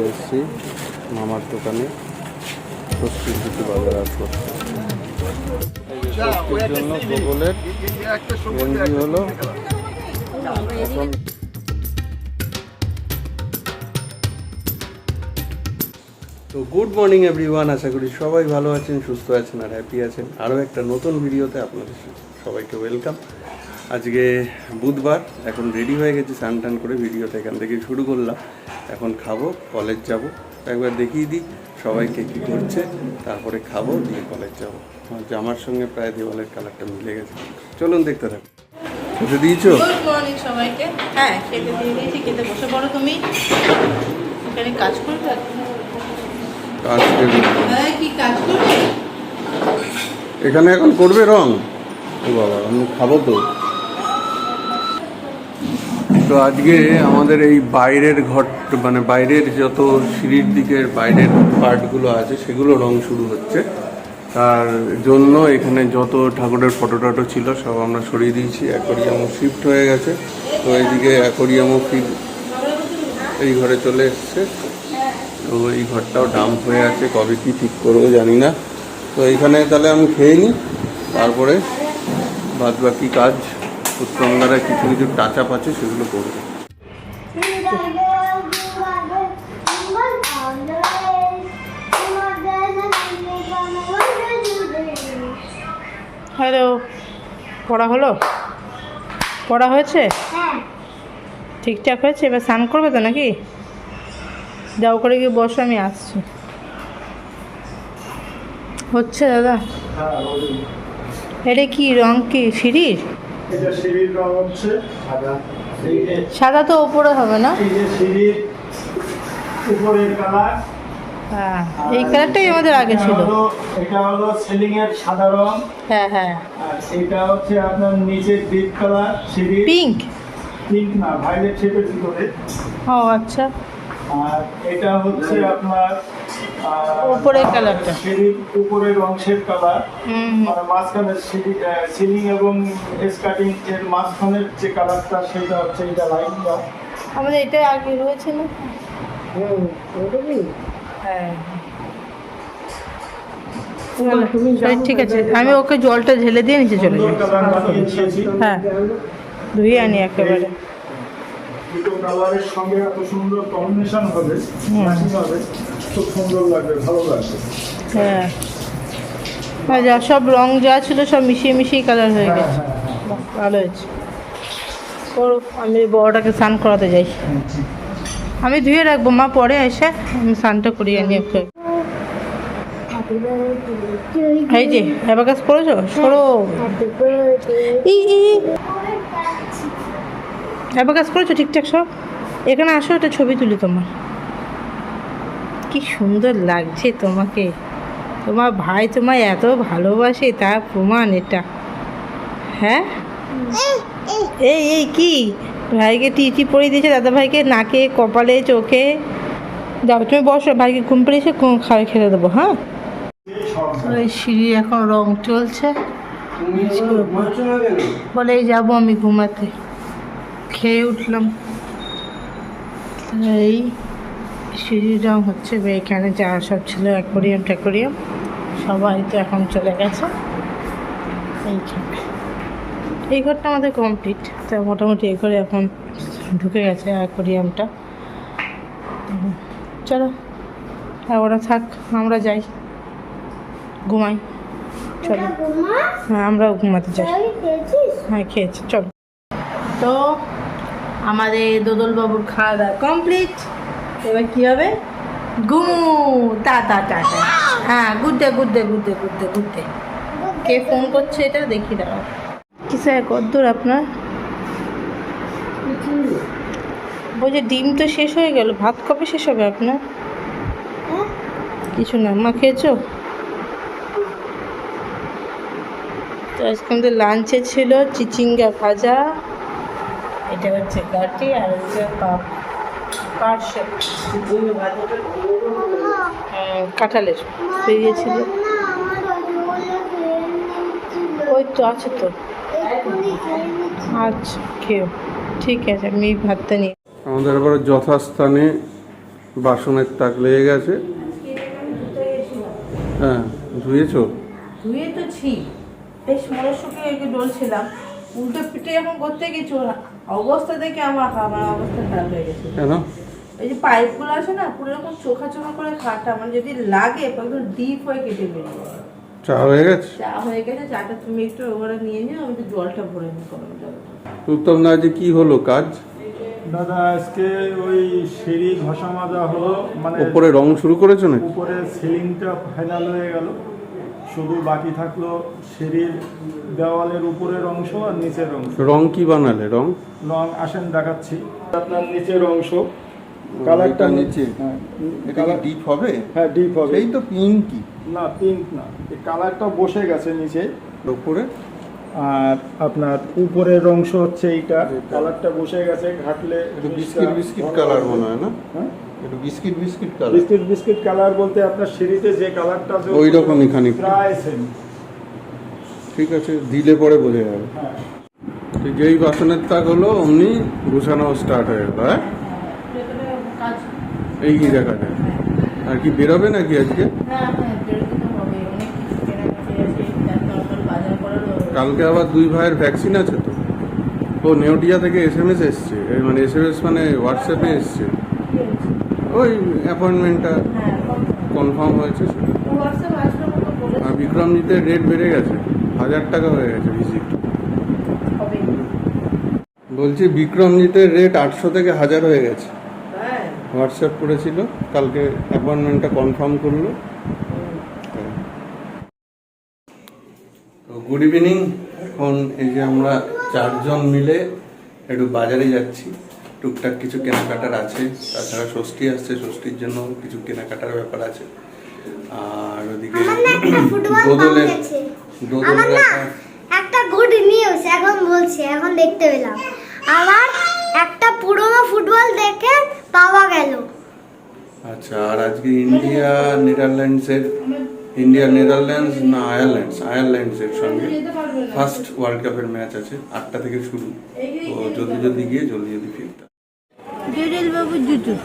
চলে এসেছি মামার দোকানে। বাজার হলো তো গুড মর্নিং এভরিওয়ান, আশা করি সবাই ভালো আছেন, সুস্থ আছেন আর হ্যাপি আছেন। আরও একটা নতুন ভিডিওতে আপনাদের সবাইকে ওয়েলকাম। আজকে বুধবার এখন রেডি হয়ে গেছি স্নান টান করে ভিডিওটা এখান থেকে শুরু করলাম। এখন খাব কলেজ যাব। একবার দেখিয়ে দিই সবাইকে কী করছে তারপরে খাব দিয়ে কলেজ যাব। আমার জামার সঙ্গে প্রায় দেওয়ালের কালারটা মিলে গেছে। চলুন দেখতে থাকো খেতে দিয়েছ? গুড মর্নিং সবাইকে। হ্যাঁ খেতে দিয়ে দিয়েছি খেতে বসে পড়ো তুমি। এখানে কাজ করতে আজকে হ্যাঁ কি কাজ করবে? এখানে এখন করবে রং? ও বাবা আমি খাব তো। তো আজকে আমাদের এই বাইরের ঘর মানে বাইরের যত সিঁড়ির দিকের বাইরের পার্টগুলো আছে, সেগুলো রং শুরু হচ্ছে। তার জন্য এখানে যত ঠাকুরের ফটো টটো ছিল, সব আমরা সরিয়ে দিয়েছি। অ্যাকোরিয়ামও শিফট হয়ে গেছে। তো এইদিকে অ্যাকোরিয়ামও ফির এই ঘরে চলে এসছে। তো এই ঘরটাও ডাম্প হয়ে আছে। কবে কি ঠিক করব জানি না। তো এখানে তাহলে আমি খেয়ে নিই তারপরে বাদ বাকি কাজ উত্তঙ্গারা কিছু কিছু টাচ আপ আছে সেগুলো করবে। হ্যালো পড়া হলো? পড়া হয়েছে? ঠিকঠাক হয়েছে? এবার স্নান করবে তো নাকি? যাও করে গিয়ে বসো আমি আসছি। হচ্ছে দাদা? এটা কি রং কি সিঁড়ির? এটা সিঁড়ির রং হচ্ছে সাদা। সাদা তো উপরে হবে না? এই যে সিঁড়ির উপরের কালার। হ্যাঁ এই কালারটাই আমাদের আগে ছিল। এটা হলো সিলিং এর সাদা রং। হ্যাঁ হ্যাঁ। আর এটা হচ্ছে আপনার নিচে ডিপ কালার সিঁড়ির। পিঙ্ক পিঙ্ক না ভাইলেট শেপের ভিতরে। ও আচ্ছা। আর এটা হচ্ছে আপনার উপরের কালারটা। সিঁড়ির উপরের অংশের কালার। মানে মাঝখানের সিঁড়ি সিলিং এবং স্কার্টিং এর মাঝখানের যে কালারটা সেটা হচ্ছে এটা লাইনটা আমাদের এটাই আগে রয়েছে না? হ্যাঁ। ঠিক আছে আমি ওকে জলটা ঢেলে দিয়ে নিচে চলে যাই। কালার হ্যাঁ ধুয়ে আনি একেবারে। দুটো কালারের সঙ্গে এত সুন্দর কম্বিনেশন হবে ম্যাচিং হবে খুব সুন্দর লাগবে ভালো লাগবে। হ্যাঁ। আর যা সব রং যা ছিল সব মিশিয়ে মিশিয়ে কালার হয়ে হ্যাঁ গেছে। হ্যাঁ হ্যাঁ। ভালো হয়েছে। করো আমি বড়টাকে স্নান করাতে যাই। আমি ধুয়ে রাখব মা পরে এসে আমি স্নানটা করিয়ে আনি ওকে এই যে অ্যাবাকাস করেছ? সরো। ই ই। অ্যাবাকাস করেছ? ঠিকঠাক সব? এখানে আসো একটা ছবি তুলি তোমার। কি সুন্দর লাগছে তোমাকে। তোমার ভাই তোমায় এত ভালোবাসে তার প্রমাণ এটা। হ্যাঁ? এই এই কি? ভাইকে টিটি পরিয়ে দিয়েছে দাদা ভাইকে নাকে কপালে চোখে। যাও তুমি বসো ভাইকে ঘুম পেড়েছে খাওয়া খেতে দেবো হ্যাঁ? ওই সিঁড়ি এখন রং চলছে। বলে এই যাব আমি ঘুমাতে। খেয়ে উঠলাম। এই সিঁড়ির রং হচ্ছে এখানে যা সব ছিল অ্যাকোরিয়াম ট্যাকোরিয়াম। সবাই তো এখন চলে গেছে। এইখানে এই ঘরটা আমাদের কমপ্লিট তো মোটামুটি এই ঘরে এখন ঢুকে গেছে অ্যাকোরিয়ামটা চলো হ্যাঁ ওরা থাক আমরা যাই। ঘুমাই। চলো। হ্যাঁ আমরাও ঘুমাতে চাই হ্যাঁ খেয়েছি চলো। তো আমাদের দোদল বাবুর খাওয়া দাওয়া কমপ্লিট এবার কী হবে? ঘুমু তা টা টা টা। হ্যাঁ good day good day good day good day good day কে ফোন করছে এটা দেখি দাঁড়াও। কিসে কদ্দূর আপনার? বলছে ডিম তো শেষ হয়ে গেল, ভাত কবে শেষ হবে আপনার? কিছু না, মা খেয়েছো? তো আজকে আমাদের লাঞ্চে ছিল চিচিঙ্গা ভাজা। এটা হচ্ছে গাটি আর হচ্ছে পাপ পার্সেল কাঁঠালের বেরিয়েছিল। ওই তো আছে তো। আচ্ছা খেও ঠিক আছে আমি ভাতটা নিয়ে আমাদের আবার যথাস্থানে বাসনের তাক লেগে গেছে। হ্যাঁ ধুয়েছো? ধুয়ে তো ছি। বেশ মনস্যকে একটু ডলছিলাম। উল্টো পিঠে যখন করতে গেছি ওর। অবস্থা দেখে আমার আমার অবস্থা খারাপ হয়ে গেছে। কেন? এই যে পাইপগুলো আছে না পুরো এরকম চোখা চোখা করে খাটা মানে যদি লাগে একদম ডিপ হয়ে কেটে বেরিয়ে। যাবে চা হয়ে গেছে? চা হয়ে গেছে চাটা তুমি একটু ওভারে নিয়ে নিও আমি তো জলটা ভরে নিই গরম জলটা উত্তম দা যে কি হলো কাজ? দাদা আজকে ওই সিঁড়ি ঘষা মাজা হলো মানে ওপরে রং শুরু করেছ নাকি? উপরে সিলিংটা ফাইনাল হয়ে গেল। শুধু বাকি থাকল সিঁড়ির দেওয়ালের উপরের অংশ আর নিচের অংশ। রং কি বানালে রং? রং আসেন দেখাচ্ছি। আপনার নিচের অংশ। কালারটা নিচে? হ্যাঁ এটা কি ডিপ হবে? হ্যাঁ ডিপ হবে। এই তো পিঙ্কি না পিঙ্ক না। এই কালারটা বসে গেছে নিচে। ওপরে আর আপনার উপরের অংশ হচ্ছে এইটা। কালারটা বসে গেছে ঘাটলে একটু বিস্কিট বিস্কিট কালার মনে হয় না? হ্যাঁ? একটু biscuit biscuit colour biscuit biscuit colour বলতে আপনার সিঁড়িতে যে কালারটা ওই রকমই খানিকটা। প্রায় সেম ঠিক আছে দিলে পরে বোঝা যাবে। হ্যাঁ যেই বাসনের তাক হলো অমনি গুছানো স্টার্ট হয়ে গেল হ্যাঁ? এই কি দেখা যায় আর কি বেরোবে নাকি আজকে? কালকে আবার দুই ভাইয়ের ভ্যাকসিন আছে তো। ও নেওটিয়া থেকে এস এম এস এসছে মানে এস এম এস মানে হোয়াটসঅ্যাপে এসছে? ওই অ্যাপয়েন্টমেন্টটা হ্যাঁ কনফার্ম হয়েছে সেটা। আর বিক্রমজিতের রেট বেড়ে গেছে হাজার টাকা হয়ে গেছে ভিজিট বলছি বিক্রমজিতের রেট আটশো থেকে হাজার হয়ে গেছে। হ্যাঁ। হোয়াটসঅ্যাপ করেছিল কালকে অ্যাপয়েন্টমেন্টটা কনফার্ম করল। তো গুড ইভিনিং এখন এই যে আমরা চারজন মিলে একটু বাজারে যাচ্ছি। টুকটাক কিছু কেনাকাটার আছে তাছাড়া ষষ্ঠী আসছে ষষ্ঠীর জন্য কিছু কেনাকাটার ব্যাপার আছে। আর ওদিকে দোদলের দোদলের একটা গুড নিউজ এখন বলছি এখন দেখতে পেলাম। আমার একটা পুরনো ফুটবল দেখে পাওয়া গেল। আচ্ছা আর আজকে ইন্ডিয়া নেদারল্যান্ডসের ইন্ডিয়া নেদারল্যান্ডস না আয়ারল্যান্ডস? আয়ারল্যান্ডসের সঙ্গে ফার্স্ট ওয়ার্ল্ড কাপের ম্যাচ আছে আটটা থেকে শুরু। তো জলদি জলদি গিয়ে জলদি জলদি ফিরতে জুজুল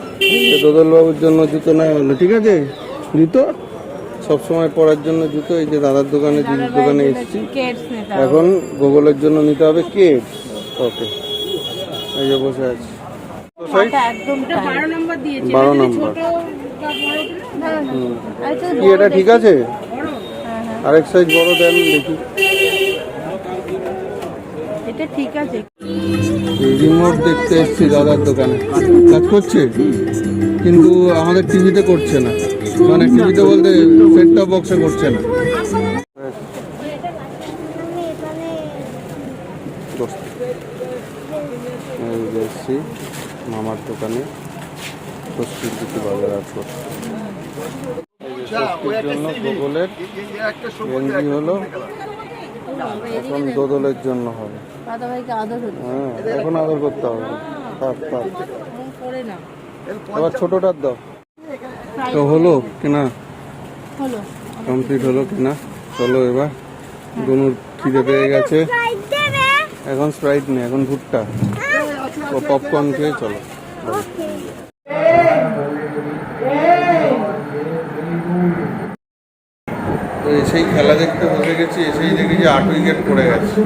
বাবু বাবুর জন্য জুতো নেওয়া হলো ঠিক আছে? জুতো? সব সময় পরার জন্য জুতো এই যে দাদার দোকানে জুতোর দোকানে এসেছি। এখন গোগলের জন্য নিতে হবে কেট ওকে। এই যে বসে আছি। সাইজ বারো নম্বর দিয়েছে। বারো নম্বর। হুম। কি এটা ঠিক আছে? আরেক সাইজ বড় দেন দেখি। এটা ঠিক আছে। রিমোট দেখতে এসছি দাদার দোকানে। কাজ করছে? কিন্তু আমাদের টিভিতে করছে না। মানে টিভিতে বলতে সেট বক্সে করছে না। এসছি, মামার দোকানে। বাজার আছে। গোগলের গেঞ্জি হলো এখন দোদলের জন্য হবে। দাদা আদর হচ্ছে হ্যাঁ এখন আদর করতে হবে। থাক থাক করে না এবার ছোটটার দাও। তো হলো কেনা হলো। কমপ্লিট হলো কিনা চলো এবার। দুনুর খিদে পেয়ে গেছে। এখন স্প্রাইট নেই এখন ভুট্টা। পপকর্ন খেয়ে চলো তো এসেই খেলা দেখতে বসে গেছি, এসেই দেখি যে আট উইকেট পড়ে গেছে।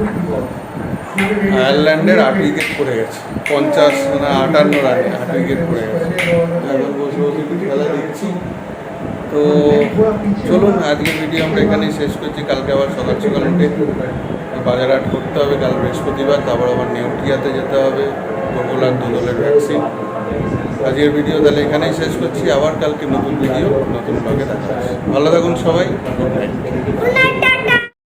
আয়ারল্যান্ডের আট উইকেট পড়ে গেছে। পঞ্চাশ না, আটান্ন রানে আট উইকেট পড়ে গেছে। এখন বসে বসে একটু খেলা দেখছি। তো চলুন, আজকের ভিডিও আমরা এখানেই শেষ করছি। কালকে আবার সকাল সকাল উঠে বাজার হাট করতে হবে, কাল বৃহস্পতিবার। তারপর আবার নেউটিয়াতে যেতে হবে। গোকুল আর দুদলের ভ্যাকসিন আজকের ভিডিও তাহলে এখানেই শেষ করছি। আবার কালকে নতুন ভিডিও, নতুন ব্লগে দেখা ভালো থাকুন সবাই।